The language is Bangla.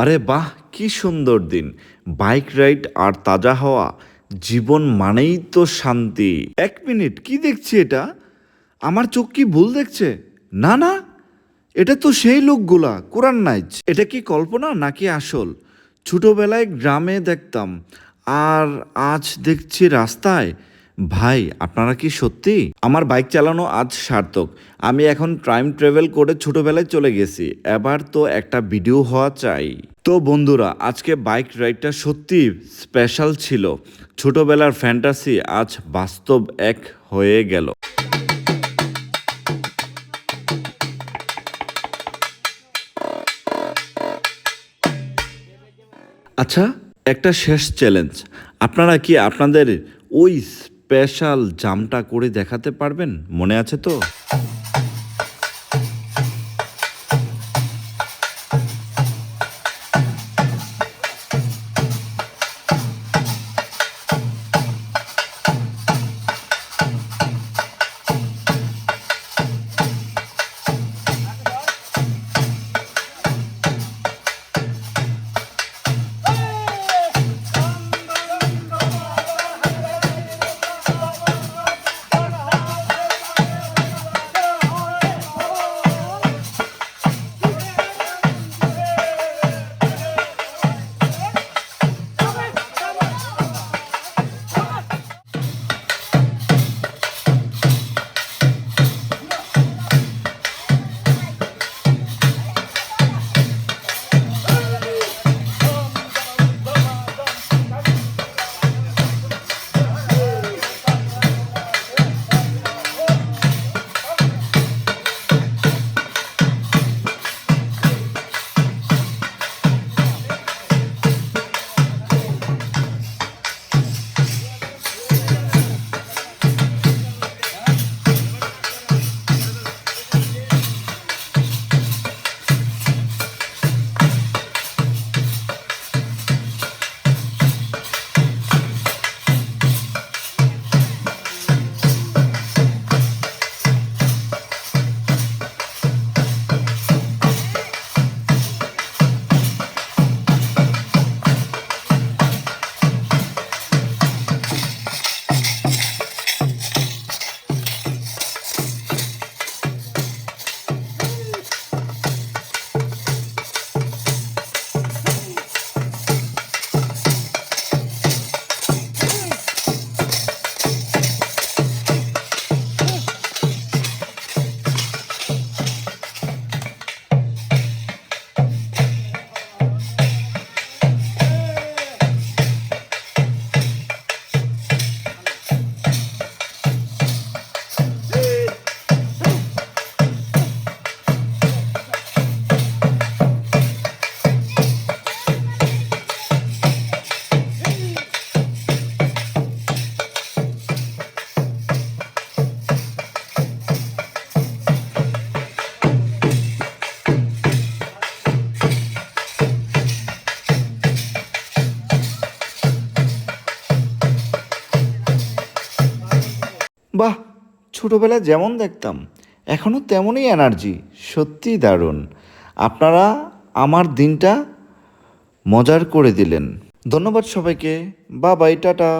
আরে বাহ, কি সুন্দর দিন। বাইক রাইড আর তাজা হওয়া, জীবন মানেই তো শান্তি। এক মিনিট, কি দেখছি এটা? আমার চোখ কি ভুল দেখছে? না না, এটা তো সেই লোকগুলা, কোরআন নাইজ। এটা কি কল্পনা নাকি আসল? ছোটবেলায় গ্রামে দেখতাম, আর আজ দেখছি রাস্তায় ভাই, আপনারা কি সত্যি? আমার বাইক চালানো আজ সার্থক। আমি এখন টাইম ট্রাভেল করে ছোটবেলায় চলে গেছি। এবার তো একটা ভিডিও হওয়া চাই। তো বন্ধুরা, আজকে বাইক রাইডটা সত্যি স্পেশাল ছিল। ছোটবেলার ফ্যান্টাসি আজ বাস্তব এক হয়ে গেল। আচ্ছা একটা শেষ চ্যালেঞ্জ আপনারা কি আপনাদের ওই স্পেশাল জামটা করে দেখাতে পারবেন? মনে আছে তো? বাহ, ছোটোবেলায় যেমন দেখতাম এখনও তেমনই এনার্জি সত্যিই দারুণ। আপনারা আমার দিনটা মজার করে দিলেন। ধন্যবাদ সবাইকে বা বাই, টাটা।